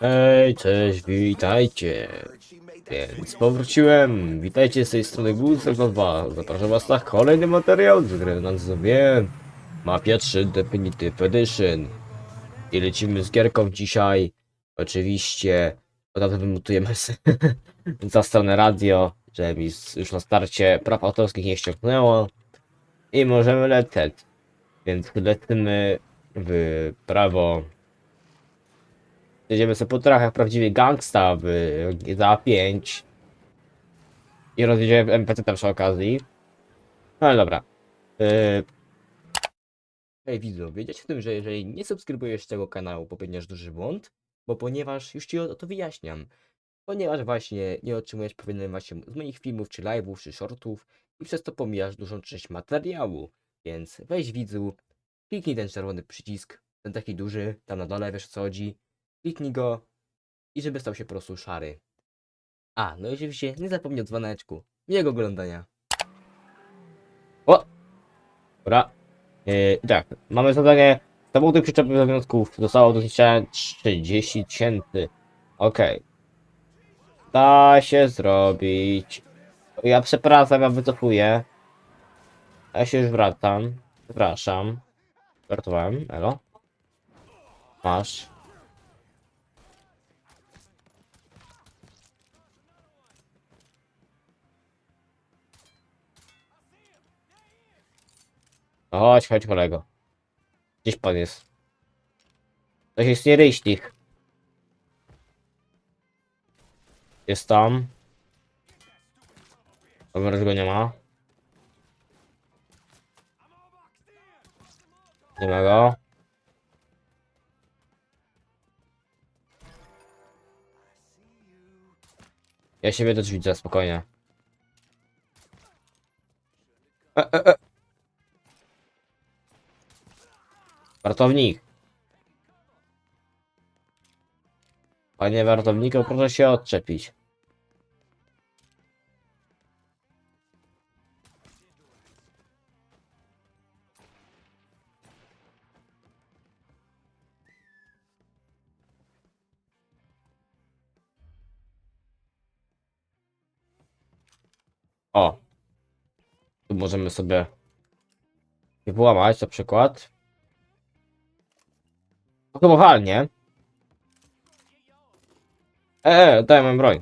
Hej, cześć, witajcie. Więc powróciłem. Witajcie z tej strony Gusek 2. Zapraszam was na kolejny materiał z gry nazwie Mafia 3 Definitive Edition. I lecimy z gierką dzisiaj. Oczywiście od razu wymutujemy za stronę radio, żeby mi już na starcie praw autorskich nie ściągnęło. I możemy lecieć. Więc lecimy w prawo Jedziemy sobie po trachach prawdziwie gangsta w GTA 5 i rozjedziemy NPC tam przy okazji. No ale dobra. Yy... Hej widzu, wiedziecie o tym, że jeżeli nie subskrybujesz tego kanału, popełniasz duży błąd? Bo ponieważ, już ci o to wyjaśniam, ponieważ właśnie nie otrzymujesz powinienem właśnie z moich filmów, czy live'ów, czy shortów i przez to pomijasz dużą część materiału. Więc weź widzu, kliknij ten czerwony przycisk, ten taki duży, tam na dole, wiesz co chodzi, kliknij go i żeby stał się po prostu szary. A, no i oczywiście nie zapomnij o dzwoneczku. Miłego oglądania. O! Dobra. Yy, tak, mamy zadanie. Samochód przyczepy obowiązków zostało do zniszczenia 30 tysięcy. Okej. Da się zrobić. Ja przepraszam, ja wycofuję. Ja się już wracam. Przepraszam. Żartowałem, elo. Masz. Chodź, chodź kolego. Gdzieś pan jest. To jest nie ryślich. Jest tam. Dobra, go nie ma. Nie ma go. Ja siebie też widzę, spokojnie. E, e, e. Wartownik. Panie wartowniku, proszę się odczepić. O. Tu możemy sobie je na przykład. Próbowalnie. E, e, daj moją broń.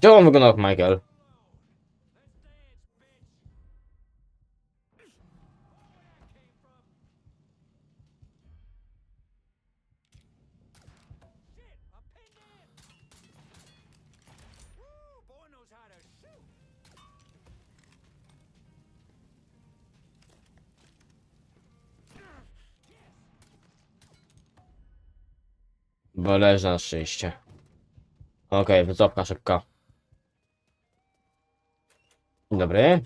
Czemu on wygląda jak Michael? Bo leży na szczęście. Okej, wycofka szybka. Dzień dobry.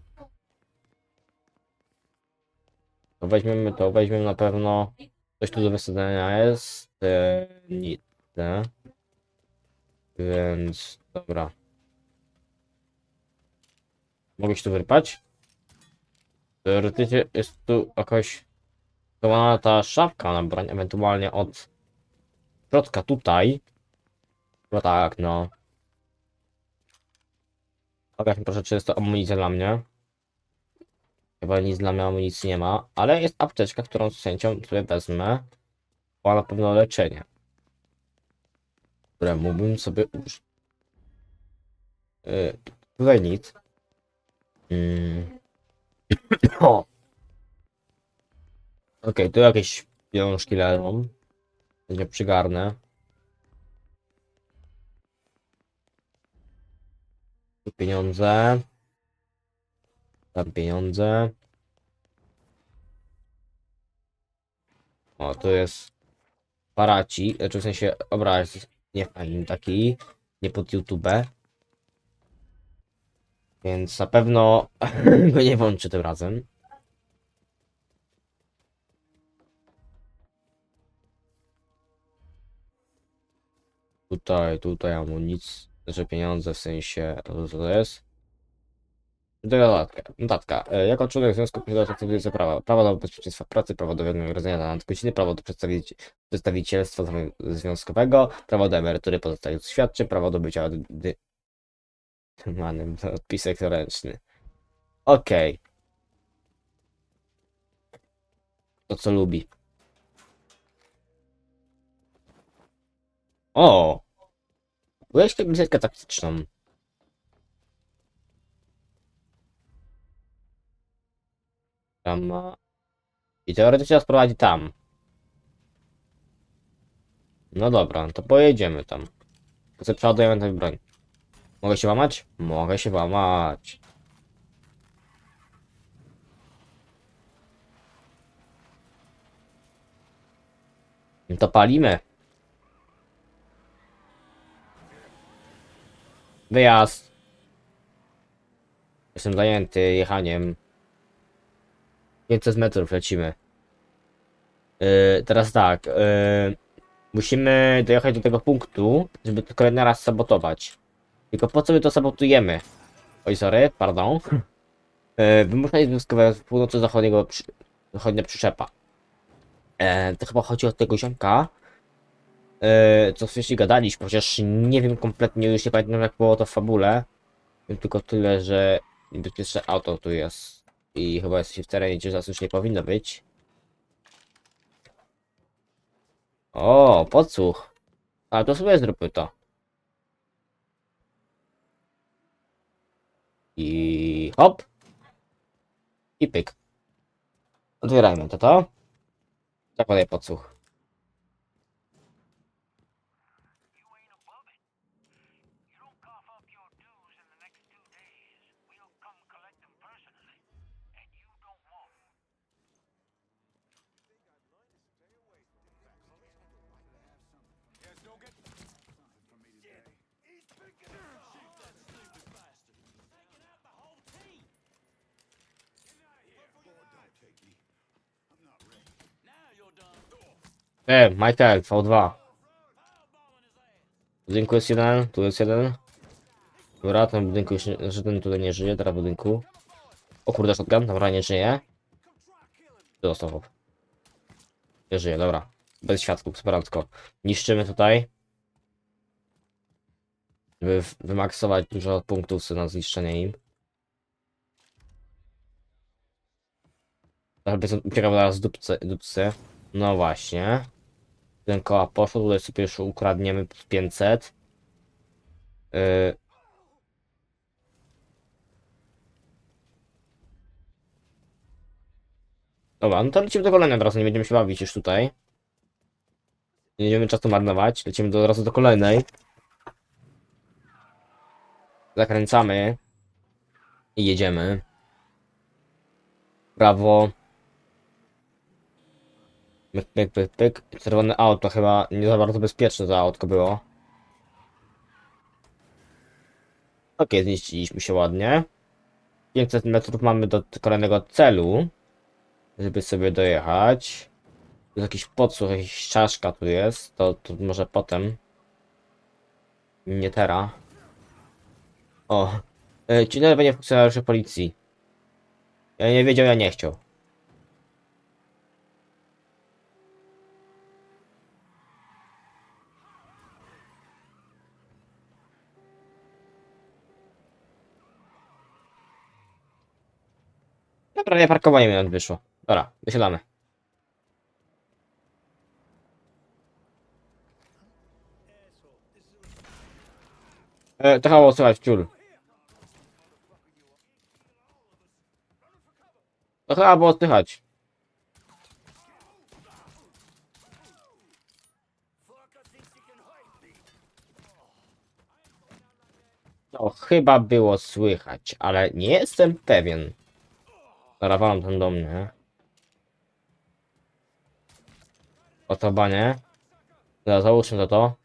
To weźmiemy to, weźmiemy na pewno. Coś tu do wysadzenia jest. E, nic. nie? Więc dobra. Mogę się tu wyrpać? Teoretycznie jest tu jakaś schowana ta szafka na broń, ewentualnie od środka tutaj. No tak, no. Mi proszę, czy jest to amunicja dla mnie. Chyba nic dla mnie amunicji nie ma, ale jest apteczka, którą z chęcią sobie wezmę. Ma na pewno leczenie. Które mógłbym sobie użyć. Yy, tutaj nic. Yy. Okej, tu jakieś pieniążki leżą. Nie przygarnę. Tu pieniądze. Tam pieniądze. O, tu jest paraci, znaczy w sensie obraz nie fajny taki, nie pod YouTube. Więc na pewno go nie włączę tym razem. Tutaj, tutaj amunic, znaczy pieniądze w sensie, to to jest? Dodatka. Notatka. E, Jako członek związku posiadasz aktywujące prawa. Prawo do bezpieczeństwa pracy, prawo do wynagrodzenia na nadgodziny, prawo do przedstawici- przedstawicielstwa zwią- związkowego, prawo do emerytury pozostających świadczeń, prawo do bycia dy... Manym, odpisek ręczny. Okej. To co lubi. O! Byłeś bisetkę taktyczną. Tam ma... I teoretycznie prowadzi tam. No dobra, to pojedziemy tam. Sobie przeładujemy tę broń. Mogę się łamać? Mogę się łamać. No to palimy. Wyjazd. Jestem zajęty jechaniem. 500 metrów lecimy. Yy, teraz tak. Yy, musimy dojechać do tego punktu, żeby to kolejny raz sabotować. Tylko po co my to sabotujemy? Oj, sorry, pardon. Yy, wymuszenie związkowe z północy-zachodniego przy, zachodnia przyczepa. E, to chyba chodzi o tego ziomka, e, co wcześniej gadaliśmy, chociaż nie wiem kompletnie, już nie pamiętam jak było to w fabule. Wiem tylko tyle, że niebezpieczne auto tu jest i chyba jesteś w terenie, gdzie nas już nie powinno być. O, podsłuch. Ale to sobie zróbmy to. I hop. I pyk. Otwierajmy to to. Zakładaj podsłuch. E, Michael, V2. W budynku jest jeden, tu jest jeden. Dobra, ten budynku już nie, że ten tutaj nie żyje, teraz w budynku. O kurde, shotgun, dobra, nie żyje. Dostał hop. Nie żyje, dobra. Bez świadków, sprawdzko. Niszczymy tutaj. Żeby wymaksować dużo punktów na zniszczenie im. Jakby uciekał teraz dupce, dupce. No właśnie. Ten koła poszło, tutaj sobie już ukradniemy plus 500. Yy. Dobra, no to lecimy do kolejnej od razu, nie będziemy się bawić już tutaj. Nie będziemy czasu marnować, lecimy do, od razu do kolejnej. Zakręcamy. I jedziemy. Prawo. Pyk, pyk, pyk, pyk. Czerwone auto chyba nie za bardzo bezpieczne to autko było. Okej, zmieściliśmy się ładnie. 500 metrów mamy do kolejnego celu. Żeby sobie dojechać. Tu jakiś podsłuch, jakaś czaszka tu jest. To, to może potem. Nie teraz. O. E, Ci nie funkcjonariusze policji. Ja nie wiedział, ja nie chciał. Dobra, nie parkowanie mi nawet wyszło. Dobra, wysiadamy. E, to chyba słychać ciul. To chyba było słychać. To chyba było słychać, ale nie jestem pewien. Zarawałem ten do mnie. Oto banie. Teraz załóżmy to to.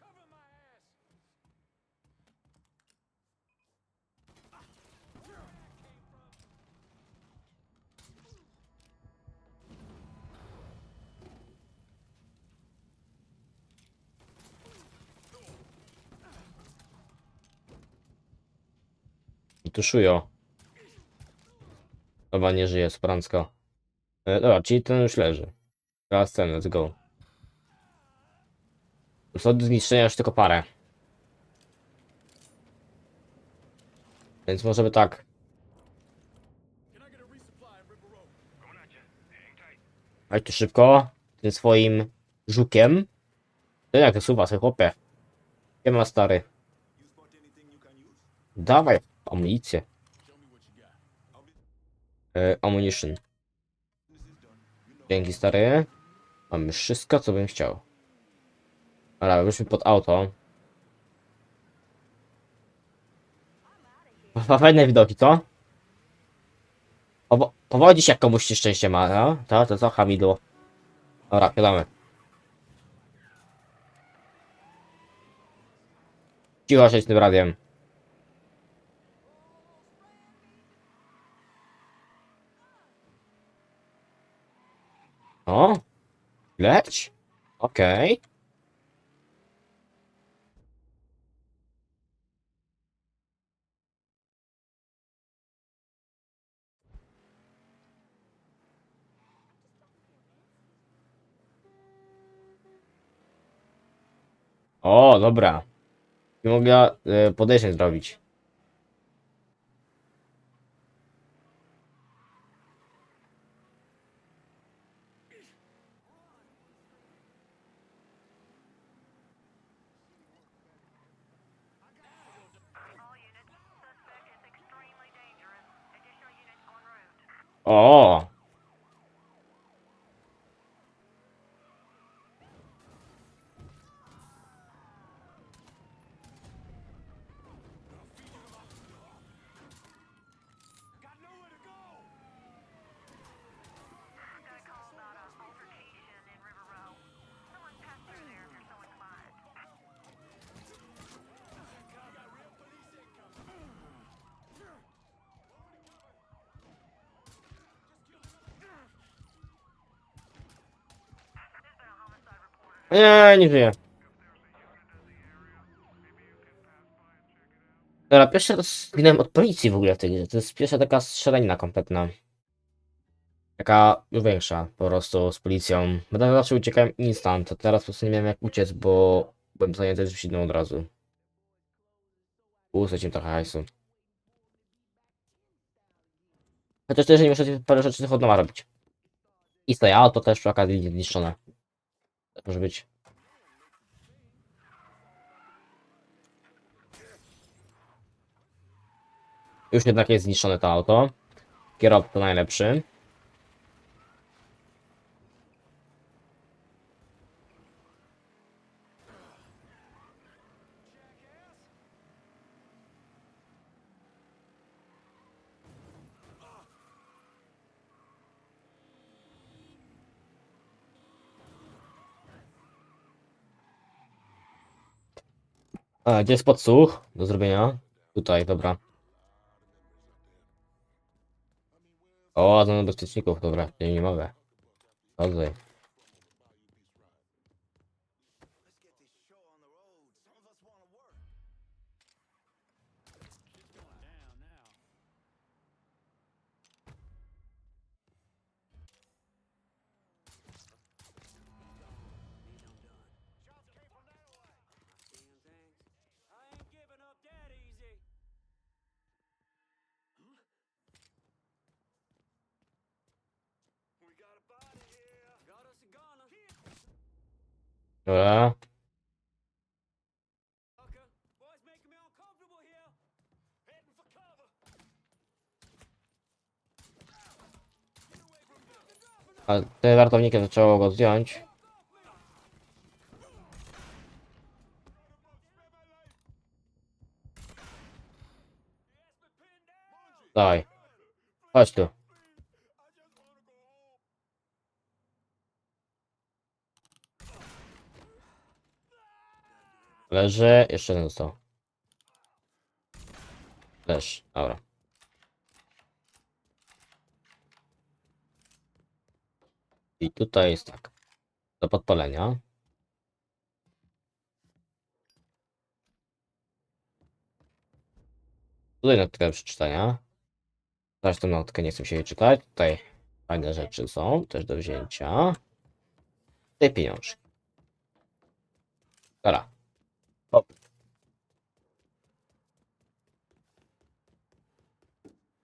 Tuszują. Chyba nie żyje, Sprancko. E, dobra, czyli ten już leży. Teraz ten, let's go. Są do zniszczenia już tylko parę. Więc możemy tak. Chodź tu szybko. Tym swoim żukiem. Ty jak wysuwa sobie chłopie. Nie ma stary. Dawaj amunicję. E, ammunition. Dzięki stary. Mamy wszystko co bym chciał. Dobra, wyszliśmy pod auto. Fa- Fajne widoki, co? Powo- powodzi się jak komuś się szczęście ma, no? To, to co, Hamidło? Dobra, siadamy. Cicho się z tym radiem. O! Leć? Okej. O, dobra. Nie mogła y, podejście zrobić. O! Nie, nie żyje. Dobra, pierwszy raz zginąłem od policji w ogóle w tej grze. To jest pierwsza taka strzelanina kompletna. Taka większa po prostu z policją. Bo tam zawsze uciekałem instant, teraz po prostu nie miałem jak uciec, bo byłem zajęty z od razu. Usać im trochę hajsu. Chociaż też nie muszę parę rzeczy od nowa robić. I ja, to też przy okazji zniszczone. Może być. Już jednak jest zniszczone to auto. Kierowca najlepszy. A, gdzie jest podsłuch do zrobienia? Tutaj, dobra. O, do bezpieczników, dobra, nie, nie mogę. Chodzę. Cover. A te wartowniki zaczęło go zdjąć. Dawaj. Chodź tu. Leży. Jeszcze jeden został. Leż. Dobra. I tutaj jest tak. Do podpalenia. Tutaj tyle przeczytania. Zaś tą notkę, nie chcę się jej czytać. Tutaj fajne rzeczy są, też do wzięcia. Te pieniążki. Dobra. Hop.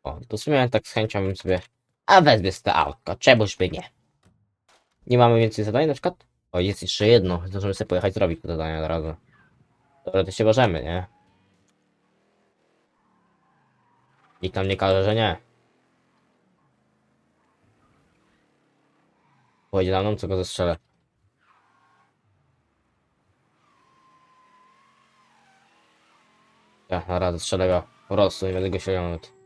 O, to w sumie tak z chęcią bym sobie... A wezmę z to autko, czemuż by nie. Nie mamy więcej zadań na przykład? O, jest jeszcze jedno. Zdążymy sobie pojechać zrobić to zadanie od razu. Dobra, to się możemy, nie? Nikt nam nie każe, że nie. Pojedzie za mną, co go zestrzelę. Ja na radę strzelę go. Po prostu, nie będę go siedział nawet.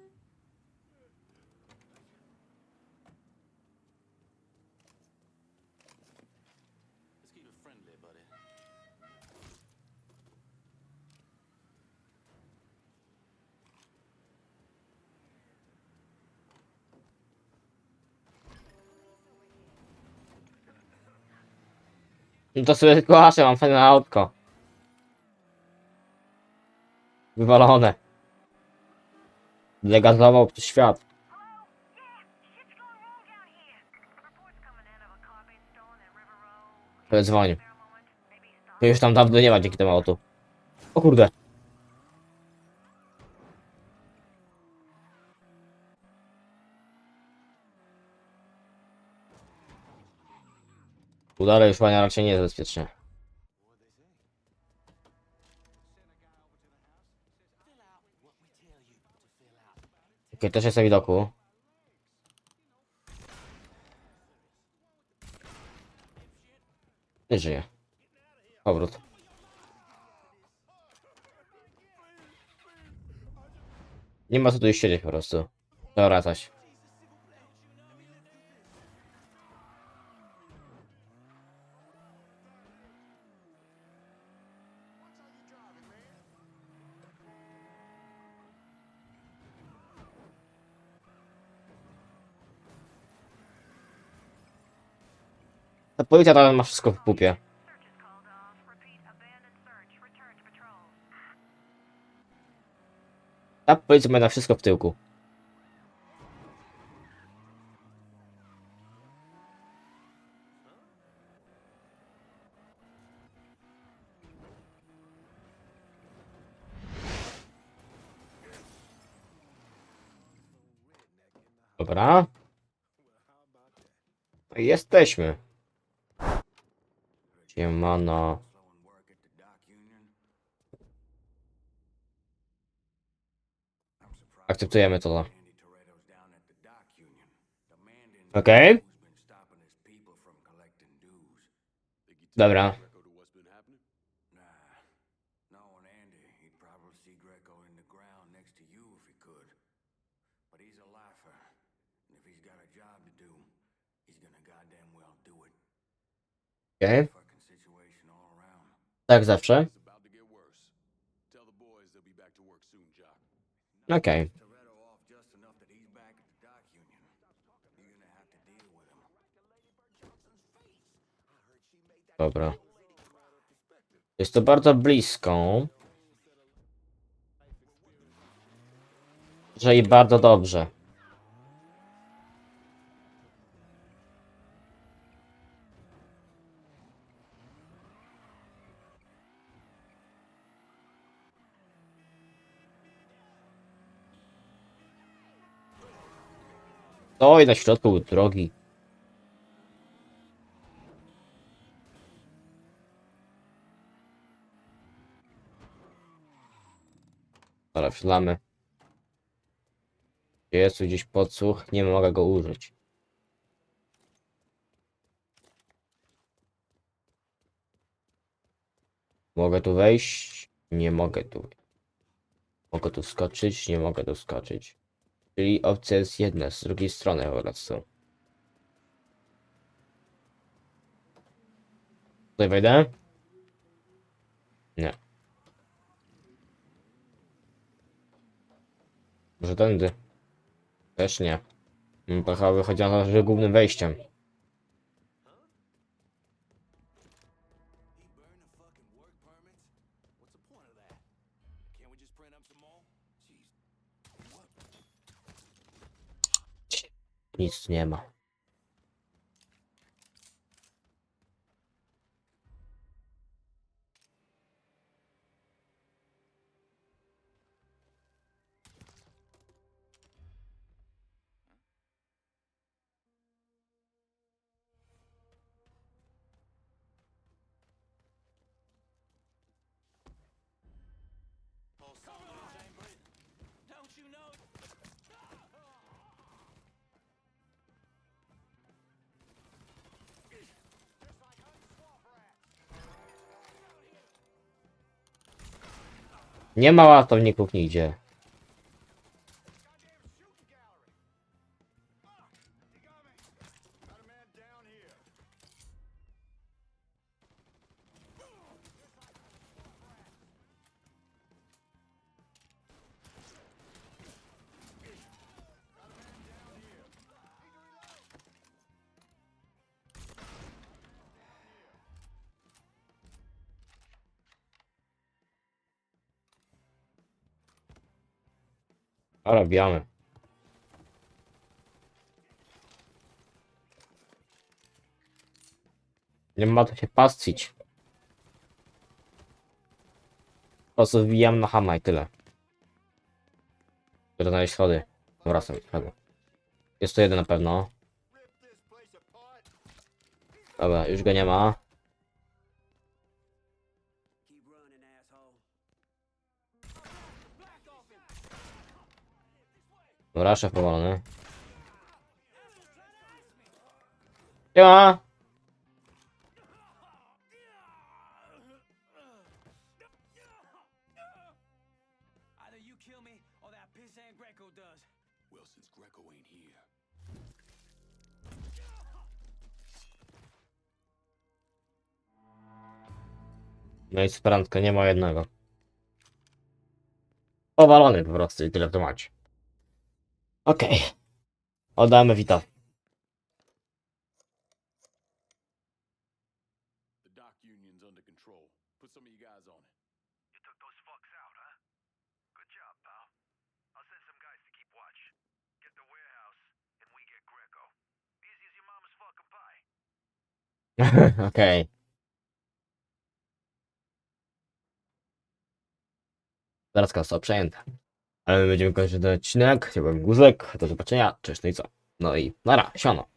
No to sobie tylko mam fajne autko. Stolen in River Road. To. To już tam dawno nie ma dzięki temu autu. O kurde. Tu dalej już pania raczej nie jest bezpiecznie. Okej, też jest na widoku. Nie żyje. Powrót. Nie ma co tu siedzieć po prostu. Trzeba wracać. Ta policja ma wszystko w pupie. To. Ta policja ma na wszystko w tyłku. Dobra. Jesteśmy. Surprised Akceptujemy to. Demanding Okej. dues. Dobra. Nah. Tak zawsze. Okej. Him. Dobra. Jest to bardzo blisko. Że i bardzo dobrze. Oj, na środku drogi. Dobra, wsiadamy. Jest tu gdzieś podsłuch, nie mogę go użyć. Mogę tu wejść? Nie mogę tu. Mogę tu skoczyć? Nie mogę tu skoczyć. Czyli opcja jest jedna, z drugiej strony po prostu. Tutaj wejdę? Nie. Może tędy? Też nie. Chyba wychodzi na to, że głównym wejściem. Nic nie ma. Don't Nie ma łatowników nigdzie. Ale bijamy. Nie ma to się pastwić. Po prostu wbijam na hama i tyle. Żeby znaleźć schody. Schody. Jest to jeden na pewno. Dobra, już go nie ma. Greco ain't here, No i sperantka, nie ma jednego. Powalony po prostu i tyle w temacie. Okej. Oddamy Vita. the dock union's under control. Put some of you guys on it. You took those fucks out, huh? Good job, pal. I'll send some guys to keep watch. Get the warehouse, and we get Greco. Easy as your mama's fucking pie. Okej. Zaraz kasa przejęte. Ale my będziemy kończyć ten odcinek. Ja byłem Guzek. Do zobaczenia. Cześć, no i co? No i nara, siano.